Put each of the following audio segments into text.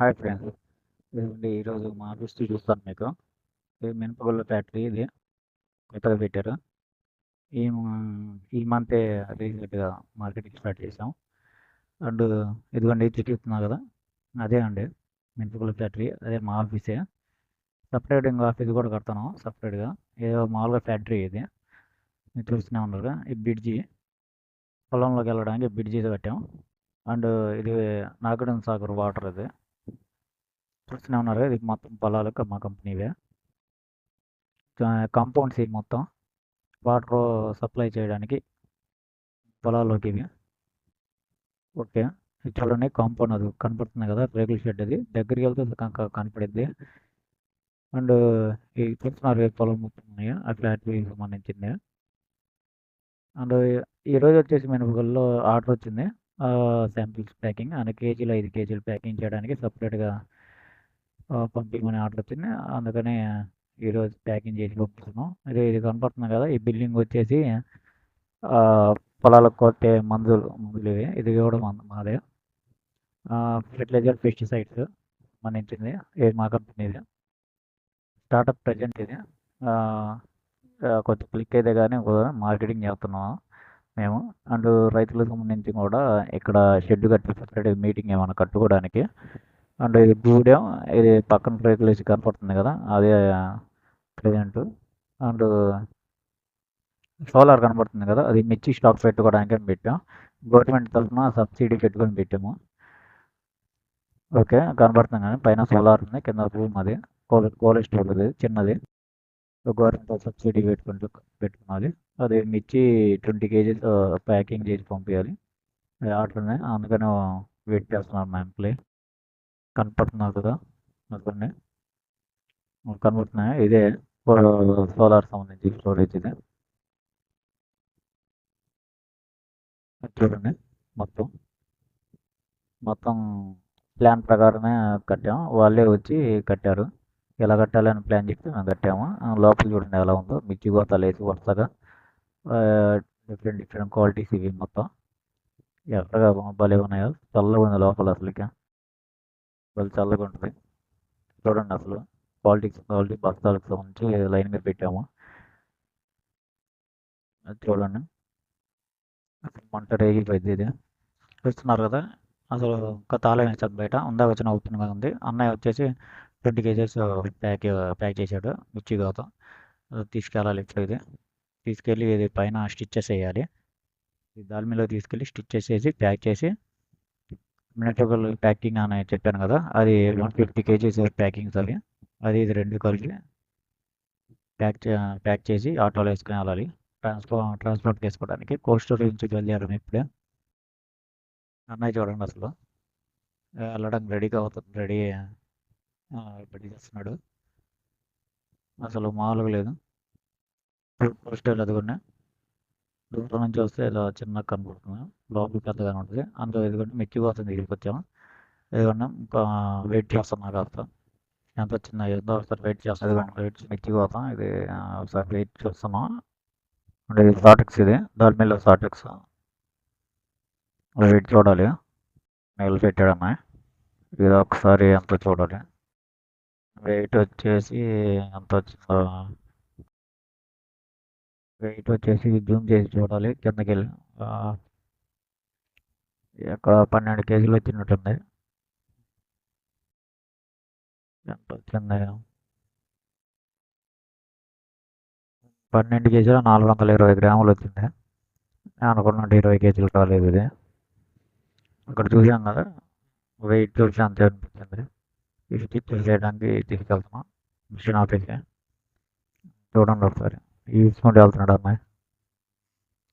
Hi friends ఇదిగోండి ఈరోజు మా ఆఫీస్ చూపిస్తాను మీకు. ఇది మినపగుళ్ళ ఫ్యాక్టరీ ఇది. కొత్తగా పెట్టారు. ఈ ఈ మంతే రీసెంట్గా మార్కెటింగ్ స్టార్ట్ చేసాం అండ్ ఇదిగోండి ఇది చూపిస్తున్నా కదా? అదే అండి మినపగుళ్ళ ఫ్యాక్టరీ. అదే మా ఆఫీసే. సపరేట్ ఇంకా ఆఫీస్ కూడా కడతాను సపరేట్గా ఏదో మామూలుగా ఫ్యాక్టరీ ఇది. మీరు చూస్తూనే ఉన్నారు ఈ బ్రిడ్జి పొలంలోకి వెళ్ళడానికి బ్రిడ్జి కట్టాం అండ్ ఇది నాగడం సాగర్ వాటర్ ఇది. చూస్తూనే ఉన్నారు ఇది మొత్తం పొలాలు మా కంపెనీవే కాంపౌండ్స్ ఇవి మొత్తం వాటర్ సప్లై చేయడానికి పొలాల్లోకి ఇవి ఓకే ఇది చూడండి కాంపౌండ్ అది కనపడుతుంది కదా రేకుల షెడ్ అది దగ్గరికి వెళ్తే కనుక కనపడిద్ది అండ్ ఈ చూస్తున్నారు పొలం మొత్తం ఉన్నాయి ఆ ఫ్లాట్కి సంబంధించింది అండ్ ఈరోజు వచ్చేసి మినపగుల్లో ఆర్డర్ వచ్చింది శాంపిల్స్ ప్యాకింగ్ అండ్ కేజీలు ఐదు కేజీలు ప్యాకింగ్ చేయడానికి సపరేట్గా పంపించమని ఆర్డర్ వచ్చింది అందుకని ఈరోజు ప్యాకింగ్ చేసి పంపిస్తున్నాం. ఇది ఇది కనపడుతుంది కదా ఈ బిల్డింగ్ వచ్చేసి పొలాలకు కొట్టే మందులు మందులు ఇవి. ఇది కూడా మందు మాదే. ఫెర్టిలైజర్ పెస్టిసైడ్స్ సంబంధించింది ఇది మా కంపెనీది. స్టార్టప్ ప్రజెంట్ ఇది. కొంచెం క్లిక్ అయితే కానీ మార్కెటింగ్ చేస్తున్నాం మేము. అండ్ రైతులకు సంబంధించి కూడా ఇక్కడ షెడ్ కట్టి సపరేట్ మీటింగ్ ఏమైనా కట్టుకోవడానికి అండ్ ఇది గూడెం ఇది పక్కన రేకులు వేసి కనపడుతుంది కదా అదే ప్రజెంట్ అండ్ సోలార్ కనపడుతుంది కదా అది మిర్చి స్టాక్ పెట్టుకోవడానికి అని పెట్టాం. గవర్నమెంట్ తరఫున సబ్సిడీ పెట్టుకొని పెట్టాము. ఓకే కనపడుతుంది కానీ పైన సోలార్ ఉంది కింద రూమ్ అది కోల్ కోల్డ్ స్టోర్ అది చిన్నది. గవర్నమెంట్ సబ్సిడీ పెట్టుకుంటూ పెట్టుకున్నది. అది మిర్చి ట్వంటీ కేజీస్ ప్యాకింగ్ చేసి పంపించాలి అది ఆర్డర్ ఉన్నాయి అందుకని వెయిట్ చేస్తున్నారు మా ఎంప్లాయీ కనపడుతున్నారు కదా? అందుకని కనపడుతున్నాయి ఇదే సోలార్ సంబంధించి స్టోరేజ్ ఇది. చూడండి మొత్తం. మొత్తం ప్లాన్ ప్రకారమే కట్టాము వాళ్ళే వచ్చి కట్టారు. ఎలా కట్టాలని ప్లాన్ చెప్తే మేము కట్టాము. లోపల చూడండి ఎలా ఉందో. మిర్చి గోతాలు వేసి వరుసగా డిఫరెంట్ డిఫరెంట్ క్వాలిటీస్ ఇవి మొత్తం. ఎర్రగా భలే ఉన్నాయో. చల్లగా ఉంది లోపల అసలుకి. వాళ్ళు చల్లగా ఉంటుంది. చూడండి అసలు పాలిటిక్స్ క్వాలిటీ బస్తాలకు సంబంధించి మీద పెట్టాము. అది చూడండి. అసలు మంట రేగిపోయింది ఇది. చూస్తున్నారు కదా అసలు ఇంకా తాళం వేసాడు బయట ఉందా వచ్చిన ఓపెన్గా ఉంది. అన్నయ్య వచ్చేసి ట్వంటీ కేజెస్ ప్యాక్ ప్యాక్ చేశాడు మిర్చి గౌతం. తీసుకెళ్ళాలి ఇప్పుడు ఇది. తీసుకెళ్ళి ఇది పైన స్టిచ్చెస్ వేయాలి. దాల్మిలో తీసుకెళ్ళి స్టిచ్ చేసేసి ప్యాక్ చేసి మినటోకల్ ప్యాకింగ్ అని చెప్పాను కదా అది వన్ ఫిఫ్టీ కేజీస్ ప్యాకింగ్స్ అవి. అది ఇది రెండు కలిపి ప్యాక్ ప్యాక్ చేసి ఆటోలో వేసుకుని వెళ్ళాలి. ట్రాన్స్పోర్ట్ ట్రాన్స్పోర్ట్ చేసుకోవడానికి కోల్డ్ స్టోరేజ్ నుంచి వెళ్ళారు ఇప్పుడే. అన్నయ్య చూడండి అసలు. వెళ్ళడానికి రెడీగా అవుతుంది రెడీ రెడీ చేస్తున్నాడు. అసలు మామూలుగా లేదు. పోస్టర్ అదిగొండి. దూరం నుంచి వస్తే ఇలా చిన్న కనబడుతుంది లోపల పెద్దగా ఉంటుంది. అందులో ఇదిగోండి మెక్కి కోసం వచ్చాము ఇదిగోండి ఇంకా వెయిట్ చేస్తున్నా కాస్త. ఎంత చిన్న ఏదో ఒకసారి వెయిట్ చేస్తాం ఇదిగోండి వెయిట్ మెక్కి కోసం ఇది ఒకసారి వెయిట్ చేస్తున్నాం. అంటే ఇది సాటిక్స్ ఇది. దాని మీద సాటిక్స్ వెయిట్ చూడాలి. నీళ్ళు పెట్టాడమ్మా. ఇది ఒకసారి ఎంత చూడాలి. వెయిట్ వచ్చేసి ఎంత వచ్చిందో వెయిట్ వచ్చేసి జూమ్ చేసి చూడాలి. కిందకి వెళ్ళి ఇక్కడ పన్నెండు కేజీలు వచ్చినట్టుంది. ఎంత వచ్చింది పన్నెండు కేజీలు నాలుగు వందల ఇరవై గ్రాములు వచ్చింది. నేను అనుకున్నట్టు ఇరవై కేజీలు రాలేదు ఇది. అక్కడ చూసాం కదా వెయిట్ చూసి అంతే అనిపించింది. ఇది స్టిచ్ చేయడానికి తీసుకెళ్తున్నాం. మిషన్ ఆఫీస్కి. చూడండి ఒకసారి. ఈడ్చుకుంటూ వెళ్తున్నాడు అమ్మాయి.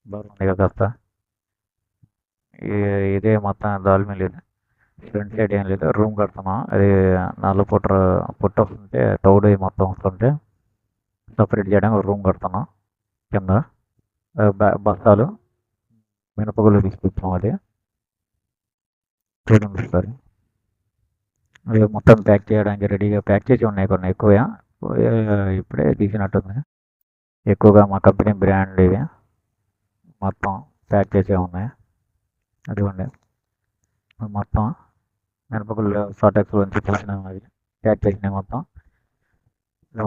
బాగుంది కదా కాస్త. ఇదే మొత్తం దాల్మీ లేదు. ఫ్రంట్ సైడ్ ఏం లేదు. రూమ్ కడుతున్నాం అది నాలుగు పుట్ట పుట్ట వస్తుంటే తౌడు మొత్తం వస్తుంటే సపరేట్ చేయడానికి ఒక రూమ్ కడుతున్నాం కింద. బస్తాలు. మినపగుళ్ళు తీసుకొచ్చాం అది. చూడండి ఒకసారి. మొత్తం ప్యాక్ చేయడానికి రెడీగా ప్యాక్ చేసి ఉన్నాయి కొన్ని ఎక్కువ ఇప్పుడే తీసినట్టుంది. ఎక్కువగా మా కంపెనీ బ్రాండ్ ఇవి. మొత్తం ప్యాక్ చేసే ఉన్నాయి. అదిగోండి. మొత్తం మినపగుళ్ళు షార్టెక్స్ నుంచి తీసిన అవి ప్యాక్ చేసినాయి మొత్తం.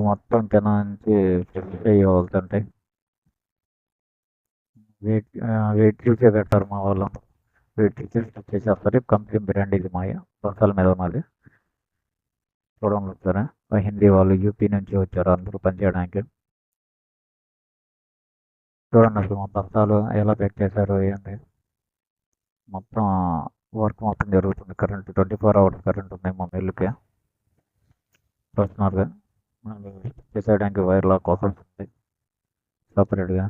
మొత్తం కింద నుంచి ఫ్రెష్ అవుతుంటాయి వెయిట్ వెయిట్ చూసే పెడతారు మా వాళ్ళు. వెయిట్ చూసి చేసేస్తారు. కంపెనీ బ్రాండ్ ఇది మాయ బస్తాల మీద ఉన్నది చూడండి సరే హిందీ వాళ్ళు యూపీ నుంచి వచ్చారు. అందరూ పనిచేయడానికి. చూడండి అసలు మా బస్తాలు ఎలా ప్యాక్ చేశారు ఏంటి మొత్తం వర్క్ మొత్తం జరుగుతుంది. Current twenty four hours current ఉంది మా మిల్లుకి చూస్తున్నారుగా చేసేయడానికి వైర్ లాక్ కోసం ఉంది. సపరేట్గా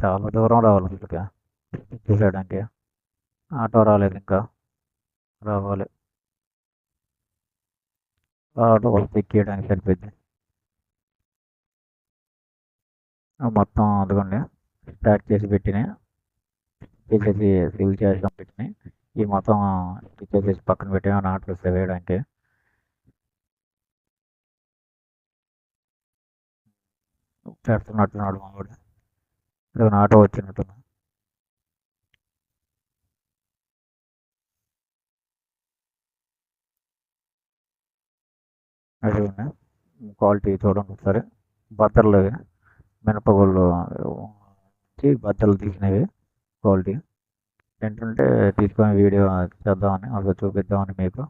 చాలా దూరం రావాలి అసలుగా చేసేయడానికి. ఆటో రాలేదు ఇంకా. రావాలి. ఆటో వాళ్ళు చేయడానికి సరిపోయింది మొత్తం అదిగోండి. ప్యాక్ చేసి పెట్టినాయి. తీసేసి సీల్ చేసి పెట్టినాయి. ఈ మొత్తం తీసేసి పక్కన పెట్టిన నాట్లు వస్తే వేయడానికి. పెడుతున్నట్టున్నాడు మా కూడా ఇదిగో ఆటో వచ్చినట్టున్నా అదిగోండి. క్వాలిటీ చూడండి ఒకసారి. బద్దర్లు మినపగుళ్ళు బద్దలు తీసినవి క్వాలిటీ. ఏంటంటే తీసుకొని వీడియో చేద్దామని అసలు చూపిద్దామని మీకు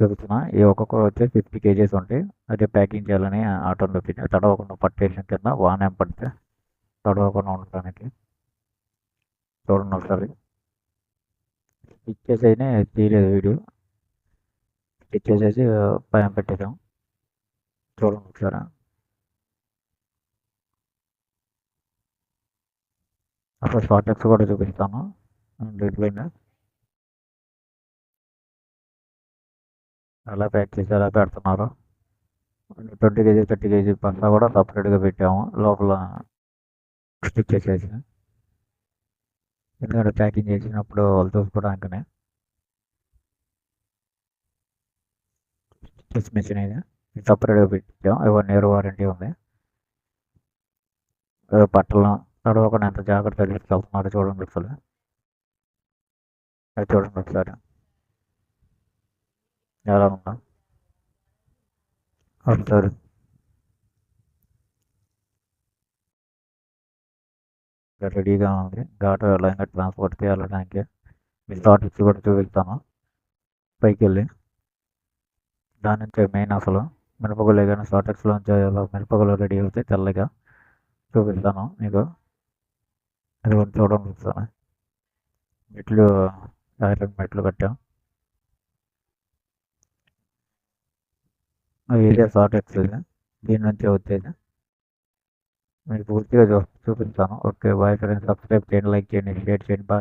చూపిస్తున్నా ఈ ఒక్కొక్క వచ్చి ఫిఫ్టీ కేజీస్ ఉంటాయి. అదే ప్యాకింగ్ చేయాలని ఆటోలో పెట్టి తడవకుండా పట్టేసిన కింద వాన పడితే తడవకుండా ఉండటానికి చూడండి ఒకసారి. ఇచ్చేసి అయినా తీయలేదు వీడియో. ఇచ్చేసేసి పైన పెట్టేసాం చూడండి ఒకసారి. అసలు షార్టెక్స్ కూడా చూపిస్తాను. డిస్ప్లేని ఎలా ప్యాక్ చేసి ఎలా పెడుతున్నారు. ట్వంటీ కేజీ థర్టీ కేజీ పంతా కూడా సపరేట్గా పెట్టాము. లోపల స్టిక్ చేసేసి. ఎందుకంటే ప్యాకింగ్ చేసినప్పుడు వాళ్ళు చూసుకోవడానికనే. స్టిచ్ మిషన్ ఇది. సపరేట్గా పెట్టాం ఇవన్నీ ఇయర్ వారంటీ ఉంది. బట్టలు తడవకుండా ఎంత జాగ్రత్తగా తీసుకెళ్తున్నాడు చూడండి ఒకసారి. అది చూడండి ఒకసారి. ఎలా ఉందా. ఒకసారి. రెడీగా ఉంది. ఘాటు లైన్గా ట్రాన్స్పోర్ట్కి వెళ్ళడానికి మీ థాట్స్ కూడా చూపిస్తాను. పైకి వెళ్ళి దాని నుంచి మెయిన్ అసలు. మిరపగుళ్ళు కానీ షార్టెక్స్లో నుంచి మిరపగుళ్ళు రెడీ అవుతాయి తెల్లగా చూపిస్తాను మీకు. అది కొంచెం చూడండి ఒకసారి మెట్లు ఐరన్ మెట్లు కట్టాం. ఏరియా షార్ట్ ఎక్సెల్ దీని నుంచి వచ్చేది. మీకు పూర్తిగా చూ చూపిస్తాను. Okay bye friends. సబ్స్క్రైబ్ చేయండి లైక్ చేయండి షేర్ చేయండి. బాయ్.